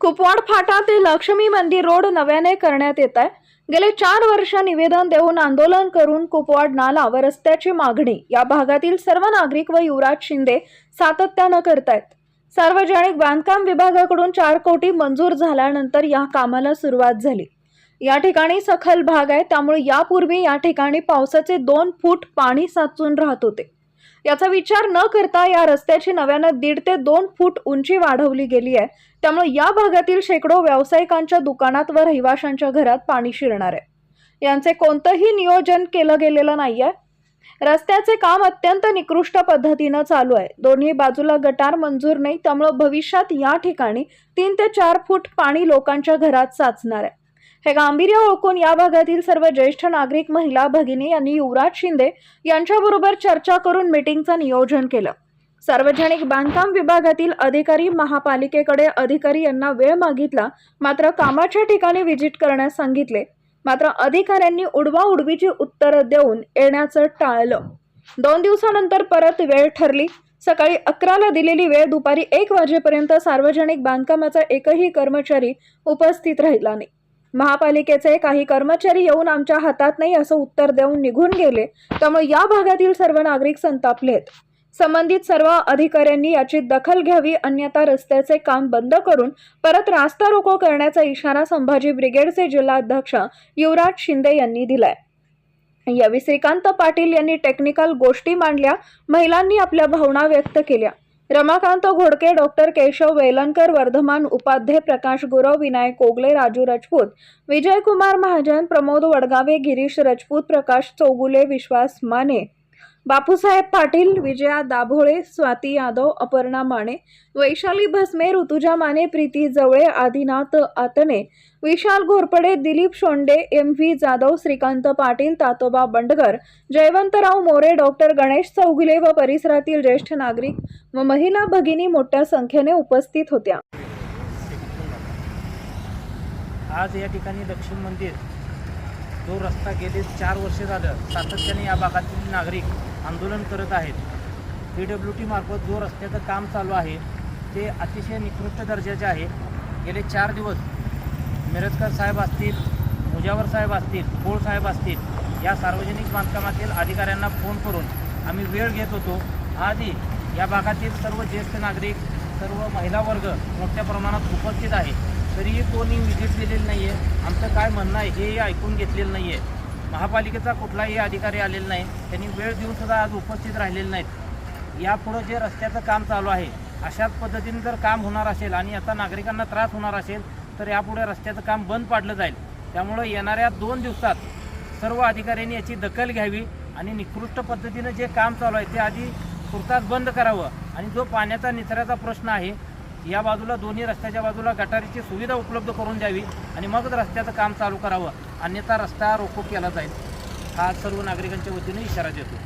कुपवाड फाटा ते लक्ष्मी मंदिर रोड नव्याने करण्यात येत आहे. गेले चार वर्ष निवेदन देऊन आंदोलन करून कुपवाड नाला व रस्त्याची मागणी. या भागातील सर्व नागरिक व युवराज शिंदे सातत्यानं करतायत. सार्वजनिक बांधकाम विभागाकडून चार कोटी मंजूर झाल्यानंतर या कामाला सुरुवात झाली. या ठिकाणी सखल भाग आहे. त्यामुळे यापूर्वी या ठिकाणी पावसाचे दोन फूट पाणी साचून राहत होते. याचा विचार न करता या रस्त्याची नव्यानं दीड ते दोन फूट उंची वाढवली गेली आहे. त्यामुळे या भागातील शेकडो व्यावसायिकांच्या दुकानात व रहिवाशांच्या घरात पाणी शिरणार आहे. यांचे कोणतंही नियोजन केलं गेलेलं नाहीये. रस्त्याचे काम अत्यंत निकृष्ट पद्धतीनं चालू आहे. दोन्ही बाजूला गटार मंजूर नाही. त्यामुळे भविष्यात या ठिकाणी तीन ते चार फूट पाणी लोकांच्या घरात साचणार आहे. हे गांभीर्य ओळखून या भागातील सर्व ज्येष्ठ नागरिक महिला भगिनी यांनी युवराज शिंदे यांच्याबरोबर चर्चा करून मीटिंगचं नियोजन केलं. सार्वजनिक बांधकाम विभागातील अधिकारी महापालिकेकडे अधिकारी यांना वेळ मागितला मात्र कामाच्या ठिकाणी व्हिजिट करण्यास सांगितले. मात्र अधिकाऱ्यांनी उडवा उडवीची उत्तरं देऊन येण्याचं टाळलं. दोन दिवसानंतर परत वेळ ठरली. सकाळी अकराला दिलेली वेळ दुपारी एक वाजेपर्यंत सार्वजनिक बांधकामाचा एकही कर्मचारी उपस्थित राहिला नाही. महापालिकेचे काही कर्मचारी येऊन आमच्या हातात नाही असं उत्तर देऊन निघून गेले. त्यामुळे या भागातील सर्व नागरिक संतापलेत संबंधित सर्व अधिकाऱ्यांनी याची दखल घ्यावी अन्यथा रस्त्याचे काम बंद करून परत रास्ता रोको करण्याचा इशारा संभाजी ब्रिगेडचे जिल्हाध्यक्ष युवराज शिंदे यांनी दिलाय. यावेळी श्रीकांत पाटील यांनी टेक्निकल गोष्टी मांडल्या. महिलांनी आपल्या भावना व्यक्त केल्या. Ramakant Ghodke doctor Keshav Velankar Vardhaman Upadhye Prakash Gurav Vinayak Kogle Raju Rajput Vijaykumar Mahajan Pramod Wadgave Girish Rajput Prakash Chougule Vishwas Mane Bapusaheb Patil Vijaya Dabhole Swati Yadav Aparna Mane Vaishali Bhasme Rutuja Mane Preeti Javale Adinath Atne Vishal Ghorpade Dilip Shonde M V Jadhav Shrikant Patil Tatoba Bandgar Jayawantrao More doctor Ganesh Chougule व परिसरातील ज्येष्ठ नागरिक व महिला भगिनी मोठ्या संख्येने उपस्थित होत्या. आज या ठिकाणी दक्षिण मंदिर जो रस्ता गेले चार वर्षे झालं सातत्याने या भागातील नागरिक आंदोलन करत आहेत. पी डब्ल्यू टी मार्फत जो रस्त्याचं काम चालू आहे ते अतिशय निकृष्ट दर्जाचे आहे. गेले चार दिवस मिरजकर साहेब असतील मुजावर साहेब असतील कोळ साहेब असतील या सार्वजनिक बांधकामातील अधिकाऱ्यांना फोन करून आम्ही वेळ घेत होतो. आजही या भागातील सर्व ज्येष्ठ नागरिक सर्व महिला वर्ग मोठ्या प्रमाणात उपस्थित आहे. तरीही कोणी व्हिजिट दिलेली नाही आहे आमचं काय म्हणणं आहे हेही ऐकून घेतलेलं नाही आहे महापालिकेचा कुठलाही अधिकारी आलेला नाही. त्यांनी वेळ देऊन सुद्धा आज उपस्थित राहिलेले नाहीत. यापुढं जे रस्त्याचं काम चालू आहे अशाच पद्धतीने जर काम होणार असेल आणि आता नागरिकांना त्रास होणार असेल तर यापुढे रस्त्याचं काम बंद पाडलं जाईल. त्यामुळं येणाऱ्या दोन दिवसात सर्व अधिकाऱ्यांनी याची दखल घ्यावी आणि निकृष्ट पद्धतीनं जे काम चालू आहे ते आधी तुर्तास बंद करावं. आणि जो पाण्याचा निचऱ्याचा प्रश्न आहे या बाजूला दोन्ही रस्त्याच्या बाजूला गटारीची सुविधा उपलब्ध करून द्यावी आणि मगच रस्त्याचं काम चालू करावं. अन्यथा रस्ता रोको केला जाईल हा सर्व नागरिकांच्या वतीने इशारा देतो.